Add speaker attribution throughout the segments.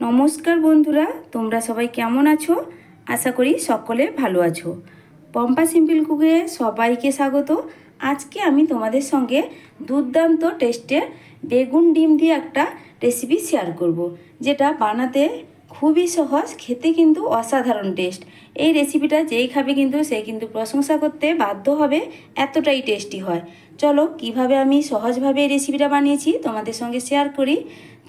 Speaker 1: নমস্কার বন্ধুরা, তোমরা সবাই কেমন আছো? আশা করি সকলে ভালো আছো। পম্পা সিম্পল কুকে সবাইকে স্বাগত। আজকে আমি তোমাদের সঙ্গে দুর্দান্ত টেস্টের বেগুন ডিম দিয়ে একটা রেসিপি শেয়ার করব। যেটা বানাতে খুবই সহজ, খেতে কিন্তু অসাধারণ টেস্ট এই রেসিপিটা যেই খাবে কিন্তু সে কিন্তু প্রশংসা করতে বাধ্য হবে, এতটাই টেস্টি হয়। চলো, কীভাবে আমি সহজভাবে এই রেসিপিটা বানিয়েছি তোমাদের সঙ্গে শেয়ার করি।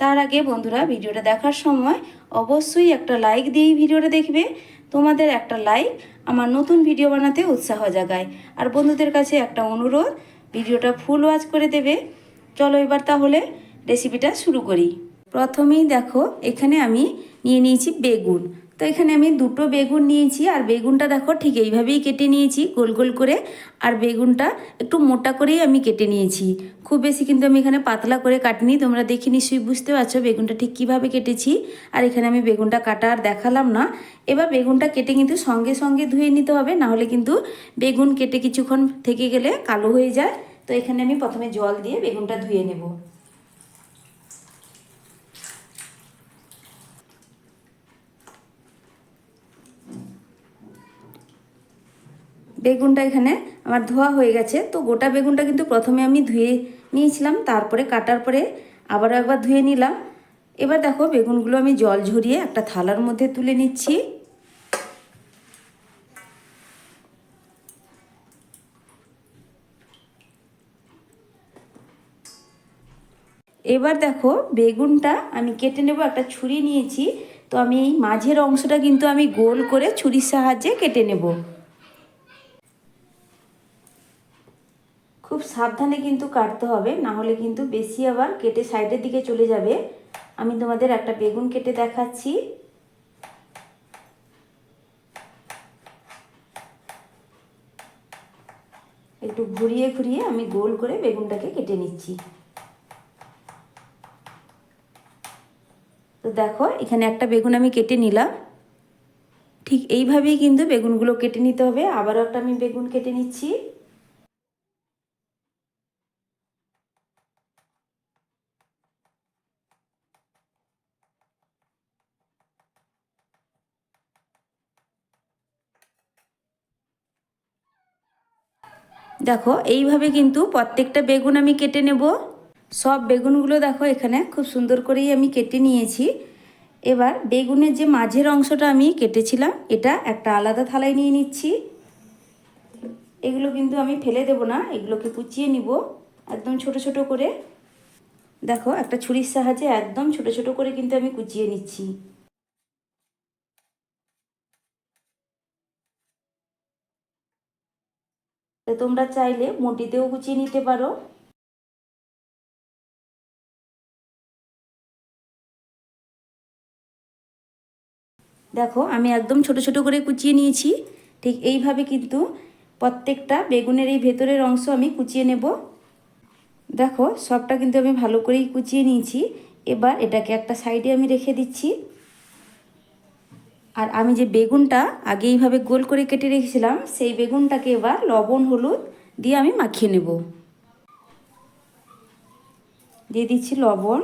Speaker 1: তার আগে বন্ধুরা, ভিডিওটা দেখার সময় অবশ্যই একটা লাইক দিয়েই ভিডিওটা দেখবে। তোমাদের একটা লাইক আমার নতুন ভিডিও বানাতে উৎসাহ জাগায়। আর বন্ধুদের কাছে একটা অনুরোধ, ভিডিওটা ফুল ওয়াচ করে দেবে। চলো এবার তাহলে রেসিপিটা শুরু করি। প্রথমেই দেখো, এখানে আমি নিয়ে নিয়েছি বেগুন। তো এখানে আমি দুটো বেগুন নিয়েছি, আর বেগুনটা দেখো ঠিক এইভাবেই কেটে নিয়েছি, গোল গোল করে। আর বেগুনটা একটু মোটা করেই আমি কেটে নিয়েছি। খুব বেশি কিন্তু আমি এখানে পাতলা করে কাটিনি, তোমরা দেখে নিশ্চয়ই বুঝতে পারছ বেগুনটা ঠিক কীভাবে কেটেছি। আর এখানে আমি বেগুনটা কাটা আর দেখালাম না। এবার বেগুনটা কেটে কিন্তু সঙ্গে সঙ্গে ধুয়ে নিতে হবে, না হলে কিন্তু বেগুন কেটে কিছুক্ষণ থেকে গেলে কালো হয়ে যায়। তো এখানে আমি প্রথমে জল দিয়ে বেগুনটা ধুয়ে নেব। বেগুনটা এখানে আমার ধোয়া হয়ে গেছে। তো গোটা বেগুনটা কিন্তু প্রথমে আমি ধুয়ে নিয়েছিলাম, তারপরে কাটার পরে আবারও একবার ধুয়ে নিলাম। এবার দেখো বেগুনগুলো আমি জল ঝরিয়ে একটা থালার মধ্যে তুলে নিচ্ছি। এবার দেখো বেগুনটা আমি কেটে নেব, একটা ছুরি নিয়েছি। তো আমি মাঝের অংশটা কিন্তু আমি গোল করে ছুরির সাহায্যে কেটে নেব। খুব সাবধানে কিন্তু কাটতে হবে, না হলে কিন্তু বেশি আবার কেটে সাইডের দিকে চলে যাবে। আমি তোমাদের একটা বেগুন কেটে দেখাচ্ছি। একটু ঘুরিয়ে ঘুরিয়ে আমি গোল করে বেগুনটাকে কেটে নিচ্ছি। তো দেখো, এখানে একটা বেগুন আমি কেটে নিলাম। ঠিক এইভাবেই কিন্তু বেগুনগুলো কেটে নিতে হবে। আবারও একটা আমি বেগুন কেটে নিচ্ছি। দেখো, এইভাবে কিন্তু প্রত্যেকটা বেগুন আমি কেটে নেব। সব বেগুনগুলো দেখো এখানে খুব সুন্দর করেই আমি কেটে নিয়েছি। এবার বেগুনের যে মাঝের অংশটা আমি কেটেছিলাম, এটা একটা আলাদা থালায় নিয়ে নিচ্ছি। এগুলো কিন্তু আমি ফেলে দেব না, এগুলোকে কুচিয়ে নিব একদম ছোট ছোট করে। দেখো, একটা ছুরির সাহায্যে একদম ছোট ছোট করে কিন্তু আমি কুচিয়ে নিচ্ছি। তো তোমরা চাইলে মুটিতেও কুচিয়ে নিতে পারো। দেখো, আমি একদম ছোট ছোট করে কুচিয়ে নিয়েছি। ঠিক এইভাবে কিন্তু প্রত্যেকটা বেগুনের এই ভেতরের অংশ আমি কুচিয়ে নেব। দেখো, সবটা কিন্তু আমি ভালো করেই কুচিয়ে নিয়েছি। এবার এটাকে একটা সাইডে আমি রেখে দিচ্ছি। আর আমি যে বেগুনটা আগে এইভাবে গোল করে কেটে রেখেছিলাম, সেই বেগুনটাকে এবার লবণ, হলুদ দিয়ে আমি মাখিয়ে নেব। দিয়ে দিচ্ছি লবণ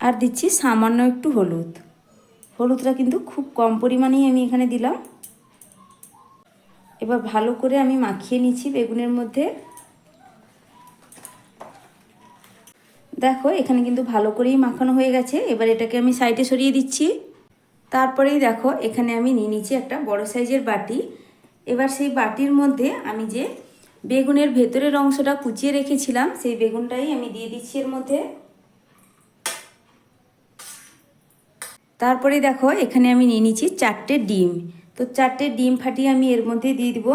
Speaker 1: আর দিচ্ছি সামান্য একটু হলুদ। হলুদটা কিন্তু খুব কম পরিমাণেই আমি এখানে দিলাম। এবার ভালো করে আমি মাখিয়ে নিচ্ছি বেগুনের মধ্যে। দেখো, এখানে কিন্তু ভালো করেই মাখানো হয়ে গেছে। এবার এটাকে আমি সাইডে সরিয়ে দিচ্ছি। তারপরেই দেখো, এখানে আমি নিয়ে নিচ্ছি একটা বড় সাইজের বাটি। এবার সেই বাটির মধ্যে আমি যে বেগুনের ভেতরের অংশটা কুচিয়ে রেখেছিলাম, সেই বেগুনটাই আমি দিয়ে দিচ্ছি এর মধ্যে। তারপরে দেখো, এখানে আমি নিয়ে নিচ্ছি চারটে ডিম। তো চারটে ডিম ফাটিয়ে আমি এর মধ্যে দিয়ে দিব।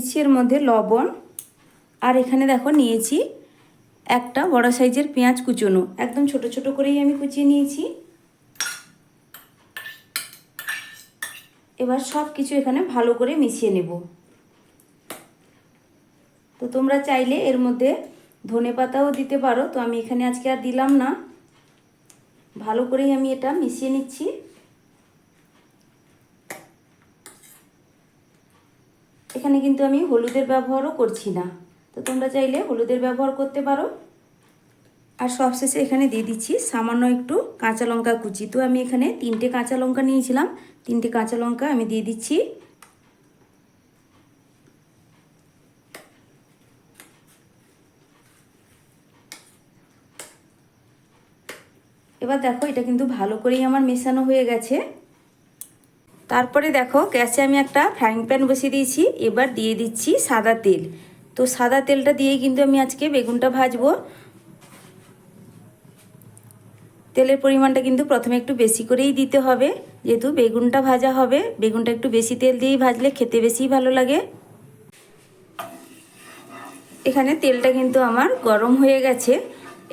Speaker 1: দিচ্ছি এর মধ্যে লবণ। আর এখানে দেখো নিয়েছি একটা বড় সাইজের পেঁয়াজ কুচোনো। একদম ছোট ছোট করেই আমি কুচিয়ে নিয়েছি। এবার সব কিছু এখানে ভালো করে মিশিয়ে নেব। তো তোমরা চাইলে এর মধ্যে ধনে পাতাও দিতে পারো। তো আমি এখানে আজকে আর দিলাম না। ভালো করেই আমি এটা মিশিয়ে নিচ্ছি। এখানে কিন্তু আমি হলুদের ব্যবহারও করছি না। তো তোমরা চাইলে হলুদের ব্যবহার করতে পারো। আর সবশেষে এখানে দিয়ে দিচ্ছি সামান্য একটু কাঁচা লঙ্কা কুচি। তো আমি এখানে তিনটে কাঁচা লঙ্কা নিয়েছিলাম। তিনটে কাঁচা লঙ্কা আমি দিয়ে দিচ্ছি। এবার দেখো এটা কিন্তু ভালো করেই আমার মেশানো হয়ে গেছে। তারপরে দেখো, গ্যাসে আমি একটা ফ্রাইং প্যান বসিয়ে দিয়েছি। এবার দিয়ে দিচ্ছি সাদা তেল। তো সাদা তেলটা দিয়েই কিন্তু আমি আজকে বেগুনটা ভাজবো। তেলের পরিমাণটা কিন্তু প্রথমে একটু বেশি করেই দিতে হবে। যেহেতু বেগুনটা ভাজা হবে, বেগুনটা একটু বেশি তেল দিয়েই ভাজলে খেতে বেশি ভালো লাগে। এখানে তেলটা কিন্তু আমার গরম হয়ে গেছে।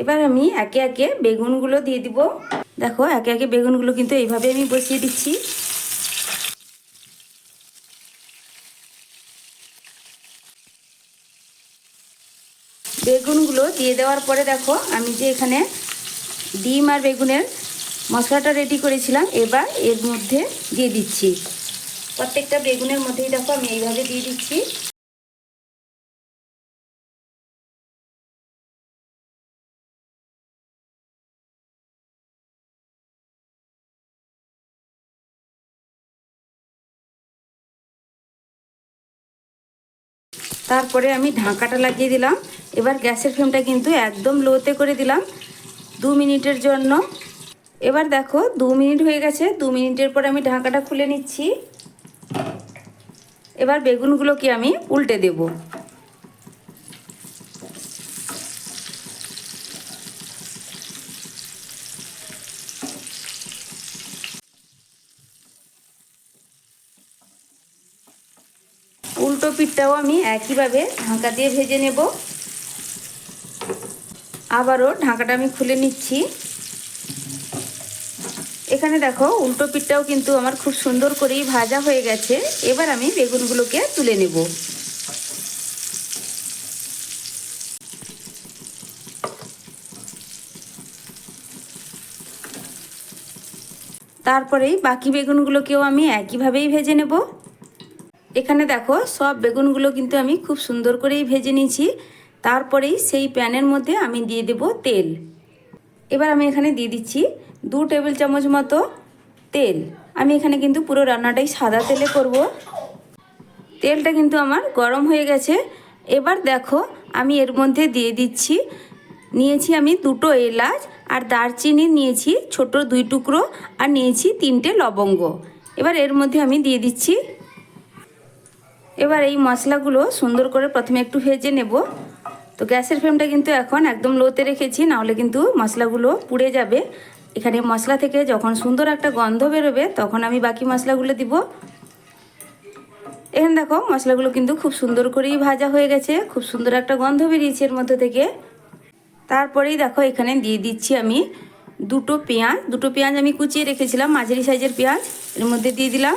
Speaker 1: এবার আমি একে একে বেগুনগুলো দিয়ে দিব। দেখো, একে একে বেগুনগুলো কিন্তু এইভাবে আমি বসিয়ে দিচ্ছি। বেগুনগুলো দিয়ে দেওয়ার পরে দেখো, আমি যে এখানে ডিম আর বেগুনের মশলাটা রেডি করেছিলাম, এবার এর মধ্যে দিয়ে দিচ্ছি। প্রত্যেকটা বেগুনের মধ্যেই দেখো, আমি এইভাবে দিয়ে দিচ্ছি। তারপরে আমি ঢাকাটা লাগিয়ে দিলাম। এবার গ্যাসের ফ্লেমটা কিন্তু একদম লোতে করে দিলাম দু মিনিটের জন্য। এবার দেখো দু মিনিট হয়ে গেছে, দু মিনিটের পর আমি ঢাকাটা খুলে নিচ্ছি। এবার বেগুনগুলোকে আমি উল্টে দেব। উল্টো পিঠটাও আমি একইভাবে ঢাকা দিয়ে ভেজে নেব। আবারও ঢাকাটা আমি খুলে নিচ্ছি। এখানে দেখো উল্টো পিঠটাও কিন্তু আমার খুব সুন্দর করেই ভাজা হয়ে গেছে। এবার আমি বেগুনগুলোকে তুলে নেব। তারপরেই বাকি বেগুনগুলোকেও আমি একইভাবেই ভেজে নেব। এখানে দেখো সব বেগুনগুলো কিন্তু আমি খুব সুন্দর করেই ভেজে নিয়েছি। তারপরেই সেই প্যানের মধ্যে আমি দিয়ে দেব তেল। এবার আমি এখানে দিয়ে দিচ্ছি দু টেবিল চামচ মতো তেল। আমি এখানে কিন্তু পুরো রান্নাটাই সাদা তেলে করব। তেলটা কিন্তু আমার গরম হয়ে গেছে। এবার দেখো আমি এর মধ্যে দিয়ে দিচ্ছি, নিয়েছি আমি দুটো এলাচ আর দারচিনি, নিয়েছি ছোট দুই টুকরো আর নিয়েছি তিনটে লবঙ্গ। এবার এর মধ্যে আমি দিয়ে দিচ্ছি এবার এই মশলাগুলো সুন্দর করে প্রথমে একটু ভেজে নেব। তো গ্যাসের ফ্লেমটা কিন্তু এখন একদম লোতে রেখেছি, নাহলে কিন্তু মশলাগুলো পুড়ে যাবে। এখানে মশলা থেকে যখন সুন্দর একটা গন্ধ বেরোবে, তখন আমি বাকি মশলাগুলো দিব। এখানে দেখো, মশলাগুলো কিন্তু খুব সুন্দর করেই ভাজা হয়ে গেছে, খুব সুন্দর একটা গন্ধ বেরিয়েছে এর মধ্যে থেকে। তারপরেই দেখো, এখানে দিয়ে দিচ্ছি আমি দুটো পেঁয়াজ। দুটো পেঁয়াজ আমি কুচিয়ে রেখেছিলাম, মাঝারি সাইজের পেঁয়াজ, এর মধ্যে দিয়ে দিলাম।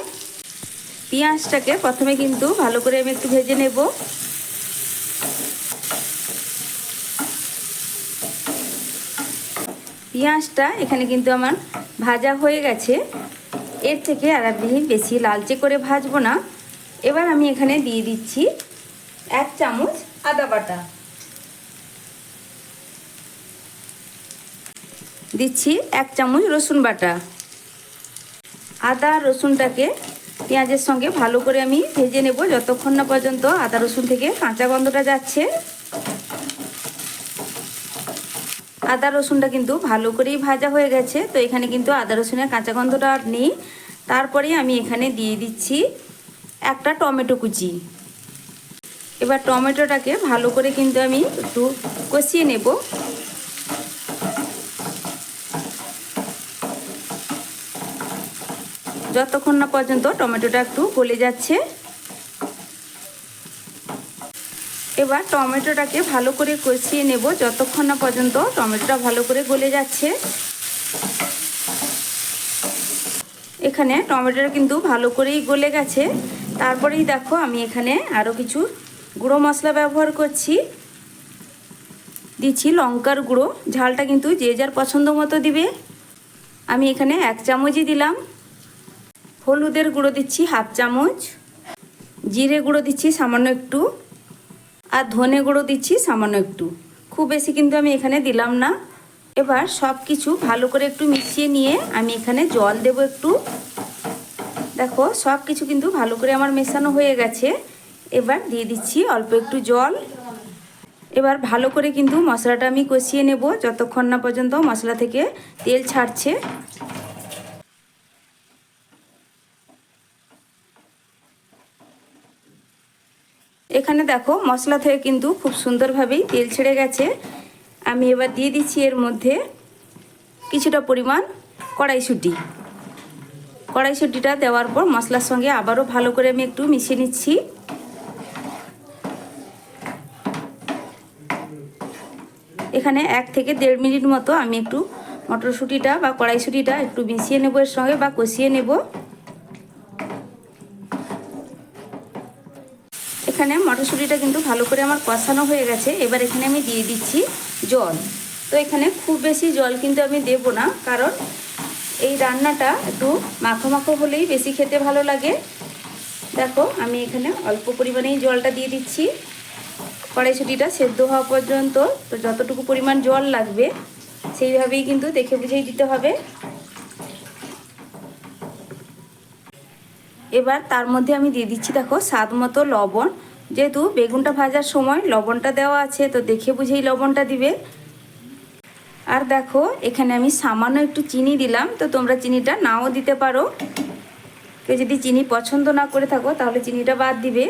Speaker 1: পেঁয়াজটাকে প্রথমে কিন্তু ভালো করে আমি একটু ভেজে নেব। পেঁয়াজটা এখানে কিন্তু আমার ভাজা হয়ে গেছে। এর থেকে আর আমি বেশি লালচে করে ভাজবো না। এবার আমি এখানে দিয়ে দিচ্ছি এক চামচ আদা বাটা। দিচ্ছি এক চামচ রসুন বাটা। আদা রসুনটাকে পেঁয়াজের সঙ্গে ভালো করে আমি ভেজে নেব যতক্ষণ না পর্যন্ত আদা রসুন থেকে কাঁচা গন্ধটা যাচ্ছে। আদা রসুনটা কিন্তু ভালো করেই ভাজা হয়ে গেছে, তো এখানে কিন্তু আদা রসুনের কাঁচা গন্ধটা আর নেই। তারপরে আমি এখানে দিয়ে দিচ্ছি একটা টমেটো কুচি। এবার টমেটোটাকে ভালো করে কিন্তু আমি একটু কষিয়ে নেব। যতক্ষণ না পর্যন্ত টমেটোটা একটু গলে যাচ্ছে, এবার টমেটোটাকে ভালো করে কষিয়ে নেব যতক্ষণ না পর্যন্ত টমেটোটা ভালো করে গলে যাচ্ছে। এখানে টমেটোটা কিন্তু ভালো করেই গলে গেছে। তারপরেই দেখো আমি এখানে আরও কিছু গুঁড়ো মশলা ব্যবহার করছি। দিচ্ছি লঙ্কার গুঁড়ো, ঝালটা কিন্তু যে যার পছন্দ মতো দিবে। আমি এখানে এক চামচই দিলাম। হলুদের গুঁড়ো দিচ্ছি হাফ চামচ, জিরে গুঁড়ো দিচ্ছি সামান্য একটু, আর ধনে গুঁড়ো দিচ্ছি সামান্য একটু। খুব বেশি কিন্তু আমি এখানে দিলাম না। এবার সব কিছু ভালো করে একটু মিশিয়ে নিয়ে আমি এখানে জল দেব একটু। দেখো সব কিছু কিন্তু ভালো করে আমার মেশানো হয়ে গেছে। এবার দিয়ে দিচ্ছি অল্প একটু জল। এবার ভালো করে কিন্তু মশলাটা আমি কষিয়ে নেব, যতক্ষণ না পর্যন্ত মশলা থেকে তেল ছাড়ছে। এখানে দেখো মশলা থেকে কিন্তু খুব সুন্দরভাবেই তেল ছেড়ে গেছে। আমি এবার দিয়ে দিচ্ছি এর মধ্যে কিছুটা পরিমাণ কড়াইশুঁটি। কড়াইশুঁটিটা দেওয়ার পর মশলার সঙ্গে আবারও ভালো করে আমি একটু মিশিয়ে নিচ্ছি। এখানে এক থেকে দেড় মিনিট মতো আমি একটু মটরশুঁটিটা বা কড়াইশুঁটিটা একটু মিশিয়ে নেব এর সঙ্গে বা কষিয়ে নেব এখানে মটরশুঁটিটা কিন্তু ভালো করে আমার কষানো হয়ে গেছে। এবার এখানে আমি দিয়ে দিচ্ছি জল। তো এখানে খুব বেশি জল কিন্তু আমি দেব না, কারণ এই রান্নাটা একটু মাখো মাখো হলেই বেশি খেতে ভালো লাগে। দেখো, আমি এখানে অল্প পরিমাণেই জলটা দিয়ে দিচ্ছি। কড়াইশুটিটা সেদ্ধ হওয়া পর্যন্ত, তো যতটুকু পরিমাণ জল লাগবে, সেইভাবেই কিন্তু দেখে বুঝেই দিতে হবে। এবার তার মধ্যে আমি দিয়ে দিচ্ছি, দেখো, স্বাদ মতো লবণ। যেহেতু বেগুনটা ভাজার সময় লবণটা দেওয়া আছে, তো দেখে বুঝেই লবণটা দিবে। আর দেখো, এখানে আমি সামান্য একটু চিনি দিলাম, তো তোমরা চিনিটা নাও দিতে পারো। কেউ যদি চিনি পছন্দ না করে থাকো, তাহলে চিনিটা বাদ দিবে।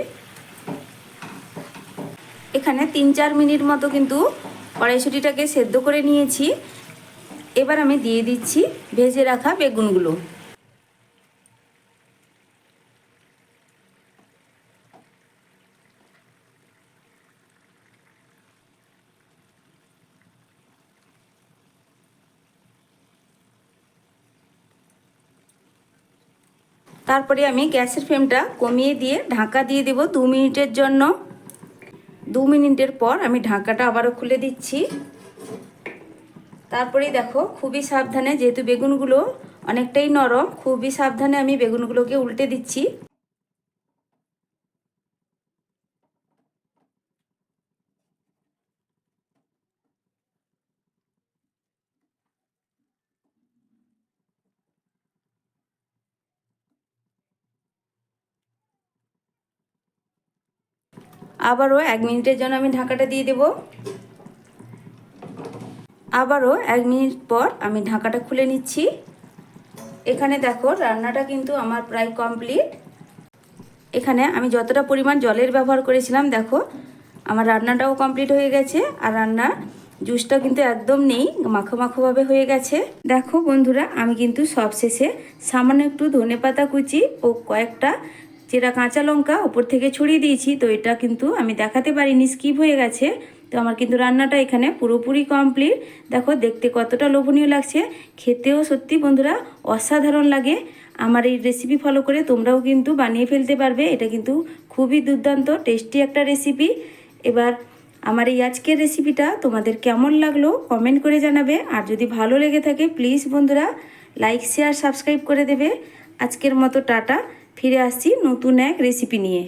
Speaker 1: এখানে তিন চার মিনিট মতো কিন্তু কড়াইশুটিটাকে সেদ্ধ করে নিয়েছি। এবার আমি দিয়ে দিচ্ছি ভেজে রাখা বেগুনগুলো। তারপরে আমি গ্যাসের ফ্লেমটা কমিয়ে দিয়ে ঢাকা দিয়ে দেব দু মিনিটের জন্য। দু মিনিটের পর আমি ঢাকাটা আবারও খুলে দিচ্ছি। তারপরে দেখো, খুবই সাবধানে, যেহেতু বেগুনগুলো অনেকটাই নরম, খুবই সাবধানে আমি বেগুনগুলোকে উল্টে দিচ্ছি। আবারও এক মিনিটের জন্য আমি ঢাকাটা দিয়ে দেব। আবারও এক মিনিট পর আমি ঢাকাটা খুলে নিচ্ছি। এখানে দেখো রান্নাটা কিন্তু আমার প্রায় কমপ্লিট। এখানে আমি যতটা পরিমাণ জলের ব্যবহার করেছিলাম, দেখো আমার রান্নাটাও কমপ্লিট হয়ে গেছে আর রান্নার জুসটা কিন্তু একদম নেই, মাখো মাখোভাবে হয়ে গেছে। দেখো বন্ধুরা, আমি কিন্তু সব শেষে সামান্য একটু ধনে পাতা কুচি ও কয়েকটা যেটা কাঁচা লঙ্কা ওপর থেকে ছড়িয়ে দিয়েছি, তো এটা কিন্তু আমি দেখাতে পারিনি স্কিপ হয়ে গেছে। তো আমার কিন্তু রান্নাটা এখানে পুরোপুরি কমপ্লিট দেখো, দেখতে কতটা লোভনীয় লাগছে। খেতেও সত্যি বন্ধুরা অসাধারণ লাগে। আমার এই রেসিপি ফলো করে তোমরাও কিন্তু বানিয়ে ফেলতে পারবে। এটা কিন্তু খুবই দুর্দান্ত টেস্টি একটা রেসিপি এবার আমার এই আজকের রেসিপিটা তোমাদের কেমন লাগল কমেন্ট করে জানাবে। আর যদি ভালো লেগে থাকে প্লিজ বন্ধুরা লাইক শেয়ার সাবস্ক্রাইব করে দেবে। আজকের মতো টাটা। ফিরে আসছি নতুন এক রেসিপি নিয়ে।